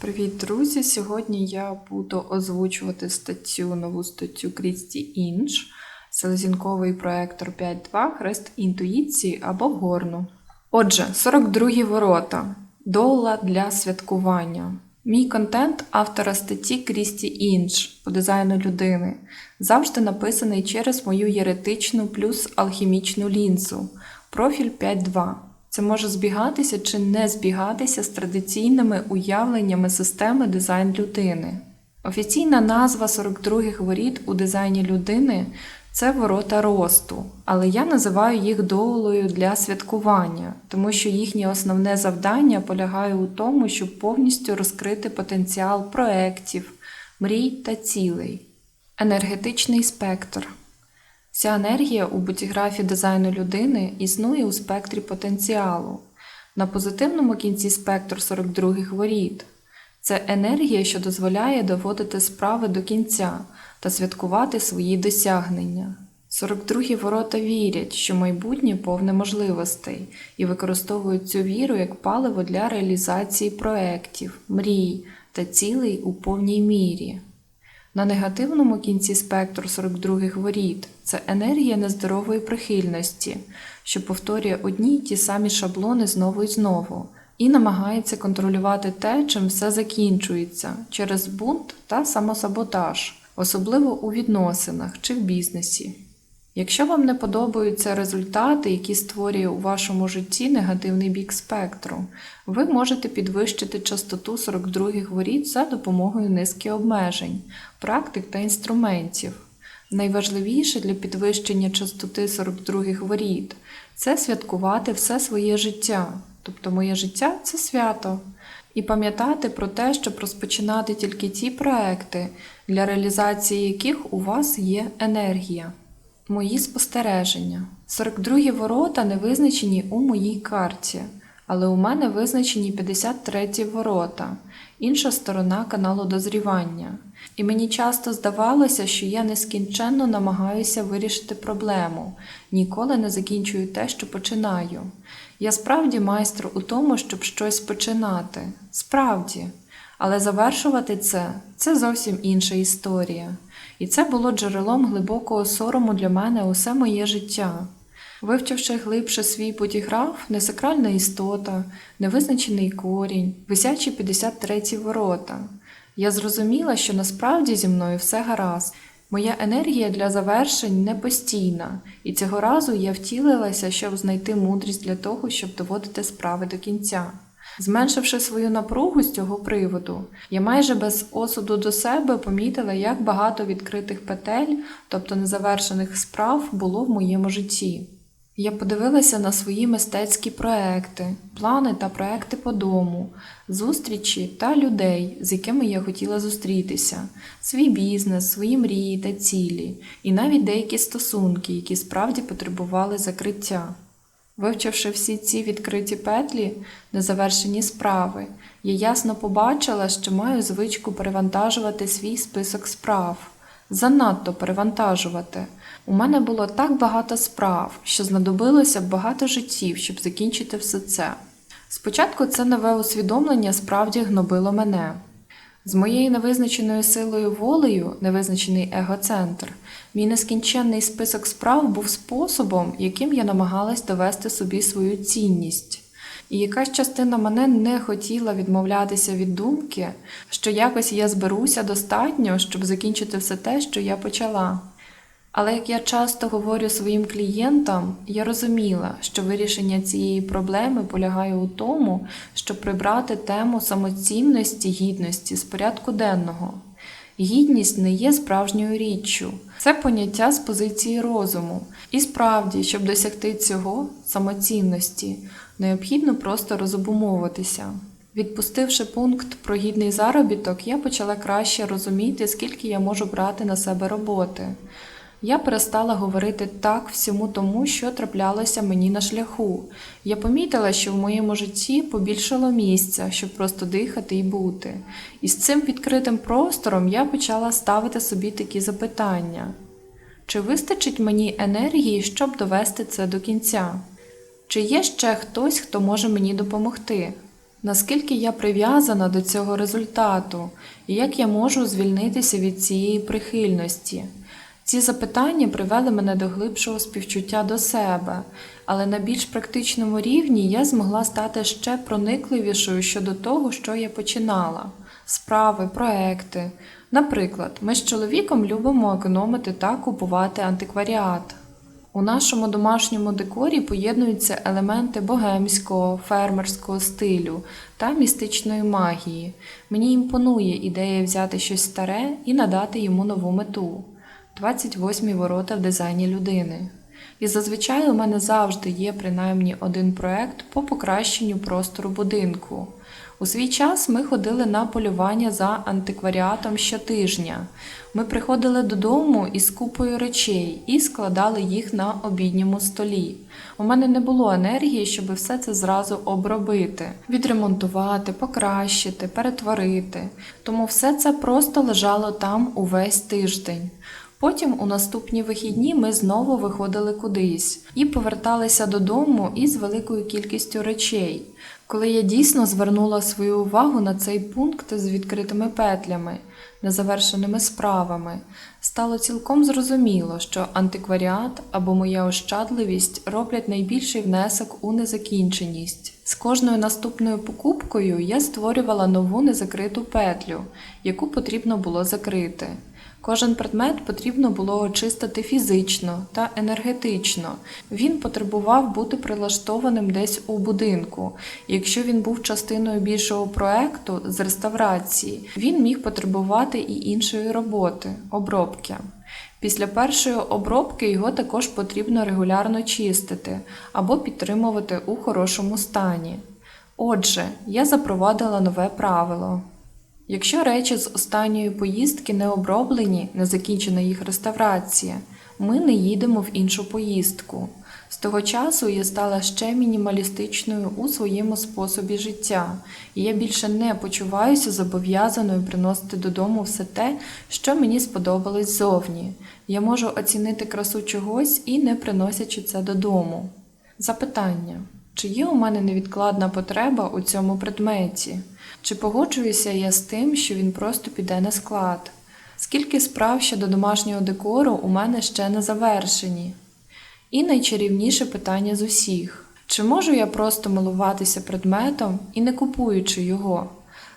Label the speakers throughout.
Speaker 1: Привіт, друзі! Сьогодні я буду озвучувати статтю, нову статтю Крісті Інш, селезінковий проектор 5.2, хрест інтуїції або горну. Отже, 42 ворота. Дола для святкування. Мій контент автора статті Крісті Інш по дизайну людини завжди написаний через мою єретичну плюс алхімічну лінзу. Профіль 5.2. Це може збігатися чи не збігатися з традиційними уявленнями системи дизайн людини. Офіційна назва 42-х воріт у дизайні людини це ворота росту, але я називаю їх доулою для святкування, тому що їхнє основне завдання полягає у тому, щоб повністю розкрити потенціал проєктів, мрій та цілей. Енергетичний спектр. Вся енергія у будіграфі дизайну людини існує у спектрі потенціалу. На позитивному кінці спектру 42-х воріт. Це енергія, що дозволяє доводити справи до кінця та святкувати свої досягнення. 42-гі ворота вірять, що майбутнє повне можливостей і використовують цю віру як паливо для реалізації проєктів, мрій та цілей у повній мірі. На негативному кінці спектру 42-х воріт це енергія нездорової прихильності, що повторює одні й ті самі шаблони знову і знову, і намагається контролювати те, чим все закінчується через бунт та самосаботаж, особливо у відносинах чи в бізнесі. Якщо вам не подобаються результати, які створює у вашому житті негативний бік спектру, ви можете підвищити частоту 42-х воріт за допомогою низки обмежень, практик та інструментів. Найважливіше для підвищення частоти 42-х воріт це святкувати все своє життя, тобто моє життя це свято, і пам'ятати про те, щоб розпочинати тільки ті проекти, для реалізації яких у вас є енергія. Мої спостереження. 42 ворота не визначені у моїй карті, але у мене визначені 53 ворота, інша сторона каналу дозрівання. І мені часто здавалося, що я нескінченно намагаюся вирішити проблему, ніколи не закінчую те, що починаю. Я справді майстер у тому, щоб щось починати. Справді. Але завершувати це це зовсім інша історія. І це було джерелом глибокого сорому для мене усе моє життя. Вивчивши глибше свій подіграф, несакральна істота, невизначений корінь, висячі 53 ворота, я зрозуміла, що насправді зі мною все гаразд. Моя енергія для завершень не постійна, і цього разу я втілилася, щоб знайти мудрість для того, щоб доводити справи до кінця. Зменшивши свою напругу з цього приводу, я майже без осуду до себе помітила, як багато відкритих петель, тобто незавершених справ, було в моєму житті. Я подивилася на свої мистецькі проекти, плани та проекти по дому, зустрічі та людей, з якими я хотіла зустрітися, свій бізнес, свої мрії та цілі, і навіть деякі стосунки, які справді потребували закриття. Вивчивши всі ці відкриті петлі, незавершені справи, я ясно побачила, що маю звичку перевантажувати свій список справ, занадто перевантажувати. У мене було так багато справ, що знадобилося багато життів, щоб закінчити все це. Спочатку це нове усвідомлення справді гнобило мене. З моєю невизначеною силою волею, невизначений егоцентр, мій нескінченний список справ був способом, яким я намагалась довести собі свою цінність. І якась частина мене не хотіла відмовлятися від думки, що якось я зберуся достатньо, щоб закінчити все те, що я почала. Але як я часто говорю своїм клієнтам, я розуміла, що вирішення цієї проблеми полягає у тому, щоб прибрати тему самоцінності гідності з порядку денного. Гідність не є справжньою річчю, це поняття з позиції розуму. І справді, щоб досягти цього самоцінності, необхідно просто розобумовитися. Відпустивши пункт про гідний заробіток, я почала краще розуміти, скільки я можу брати на себе роботи. Я перестала говорити так всьому тому, що траплялося мені на шляху. Я помітила, що в моєму житті побільшало місця, щоб просто дихати і бути. І з цим відкритим простором я почала ставити собі такі запитання: чи вистачить мені енергії, щоб довести це до кінця? Чи є ще хтось, хто може мені допомогти? Наскільки я прив'язана до цього результату, і як я можу звільнитися від цієї прихильності? Ці запитання привели мене до глибшого співчуття до себе, але на більш практичному рівні я змогла стати ще проникливішою щодо того, що я починала справи, проекти. Наприклад, ми з чоловіком любимо економити та купувати антикваріат. У нашому домашньому декорі поєднуються елементи богемського, фермерського стилю та містичної магії. Мені імпонує ідея взяти щось старе і надати йому нову мету 28 ворота в дизайні людини. І зазвичай у мене завжди є принаймні один проект по покращенню простору будинку. У свій час ми ходили на полювання за антикваріатом щотижня. Ми приходили додому із купою речей і складали їх на обідньому столі. У мене не було енергії, щоб все це зразу обробити, відремонтувати, покращити, перетворити. Тому все це просто лежало там увесь тиждень. Потім у наступні вихідні ми знову виходили кудись і поверталися додому із великою кількістю речей. Коли я дійсно звернула свою увагу на цей пункт з відкритими петлями, незавершеними справами, стало цілком зрозуміло, що антикваріат або моя ощадливість роблять найбільший внесок у незакінченість. З кожною наступною покупкою я створювала нову незакриту петлю, яку потрібно було закрити. Кожен предмет потрібно було очистити фізично та енергетично. Він потребував бути прилаштованим десь у будинку. Якщо він був частиною більшого проекту з реставрації, він міг потребувати і іншої роботи обробки. Після першої обробки його також потрібно регулярно чистити або підтримувати у хорошому стані. Отже, я запровадила нове правило. Якщо речі з останньої поїздки не оброблені, не закінчена їх реставрація, ми не їдемо в іншу поїздку. З того часу я стала ще мінімалістичною у своєму способі життя, і я більше не почуваюся зобов'язаною приносити додому все те, що мені сподобалось зовні. Я можу оцінити красу чогось і не приносячи це додому. Запитання: чи є у мене невідкладна потреба у цьому предметі? Чи погоджуюся я з тим, що він просто піде на склад? Скільки справ щодо домашнього декору у мене ще не завершені? І найчарівніше питання з усіх: чи можу я просто милуватися предметом і не купуючи його?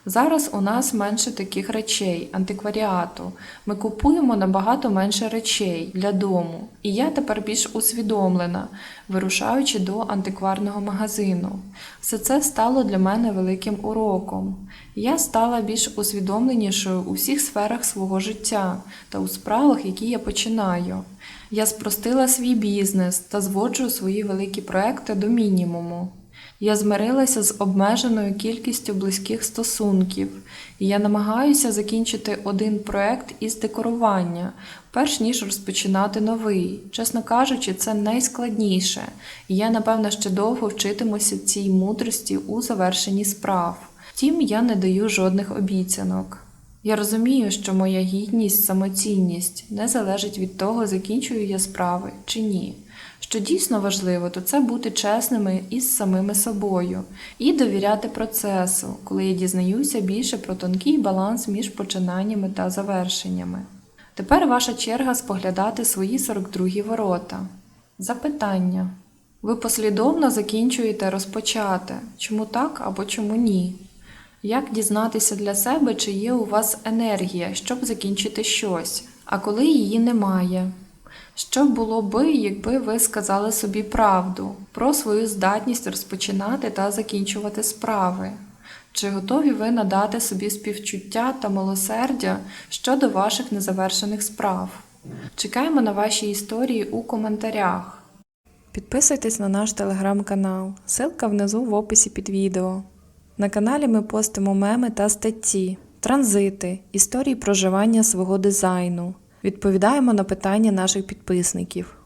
Speaker 1: Зараз у нас менше таких речей, антикваріату. Ми купуємо набагато менше речей для дому, і я тепер більш усвідомлена, вирушаючи до антикварного магазину. Все це стало для мене великим уроком. Я стала більш усвідомленішою у всіх сферах свого життя та у справах, які я починаю. Я спростила свій бізнес та зводжу свої великі проекти до мінімуму. Я змирилася з обмеженою кількістю близьких стосунків, і я намагаюся закінчити один проект із декорування, перш ніж розпочинати новий. Чесно кажучи, це найскладніше, і я, напевно, ще довго вчитимуся цій мудрості у завершенні справ. Втім, я не даю жодних обіцянок. Я розумію, що моя гідність, самоцінність не залежить від того, закінчую я справи чи ні. Що дійсно важливо, то це бути чесними із самими собою і довіряти процесу, коли я дізнаюся більше про тонкий баланс між починаннями та завершеннями. Тепер ваша черга споглядати свої 42 ворота. Запитання. Ви послідовно закінчуєте розпочати, чому так або чому ні? Як дізнатися для себе, чи є у вас енергія, щоб закінчити щось, а коли її немає? Що було би, якби ви сказали собі правду про свою здатність розпочинати та закінчувати справи? Чи готові ви надати собі співчуття та милосердя щодо ваших незавершених справ? Чекаємо на ваші історії у коментарях. Підписуйтесь на наш телеграм-канал, ссылка внизу в описі під відео. На каналі ми постимо меми та статті, транзити, історії проживання свого дизайну. Відповідаємо на питання наших підписників.